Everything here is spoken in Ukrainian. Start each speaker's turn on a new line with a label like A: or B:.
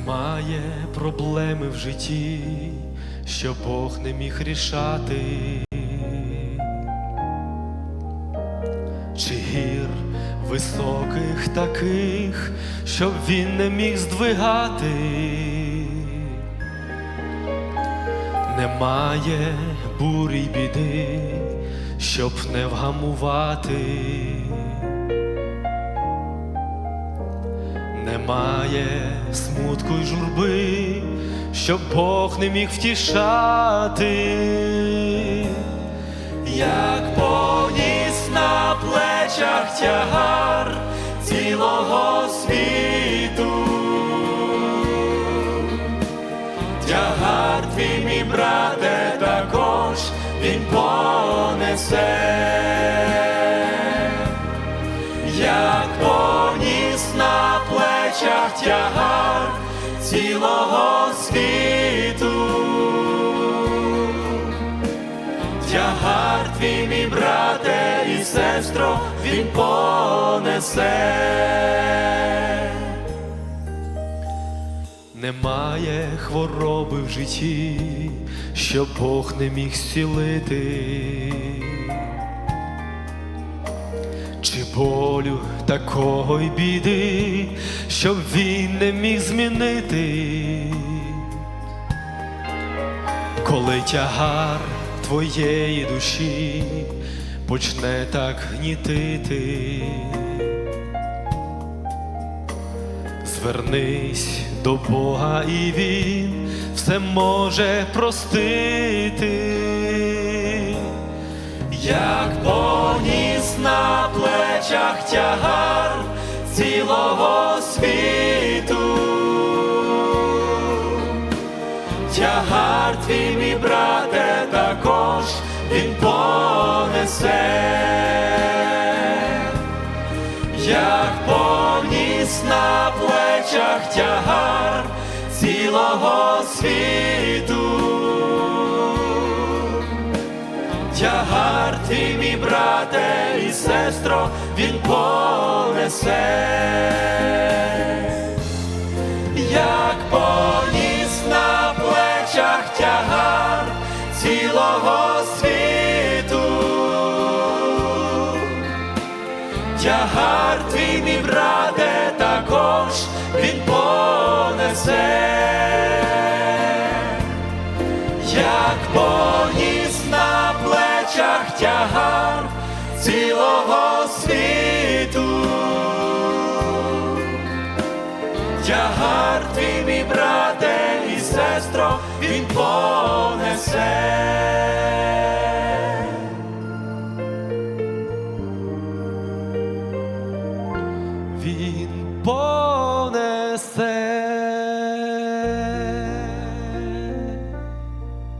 A: Немає проблеми в житті, що Бог не міг рішати, чи гір високих таких, щоб він не міг здвигати. Немає бурі біди, щоб не вгамувати. Немає смутку й журби, щоб Бог не міг втішати, як поніс на плечах тягар цілого світу, тягар твій, мій брате, також він понесе плечах тягар цілого світу, тягар твій, мій брате і сестро, він понесе. Немає хвороби в житті, що Бог не міг зцілити болю такого й біди, щоб він не міг змінити, коли тягар твоєї душі почне так гнітити, звернись до Бога, і Він все може простити. Як плечах тягар цілого світу, тягар твій, мій брате, також він понесе, як поніс на плечах тягар цілого світу. Тягар твій, мій брате і сестро, він понесе, як поніс на плечах тягар цілого світу, тягар твій, мій брате, також він понесе. Як тягар цілого світу, тягар твій, мій брате і сестро, він понесе.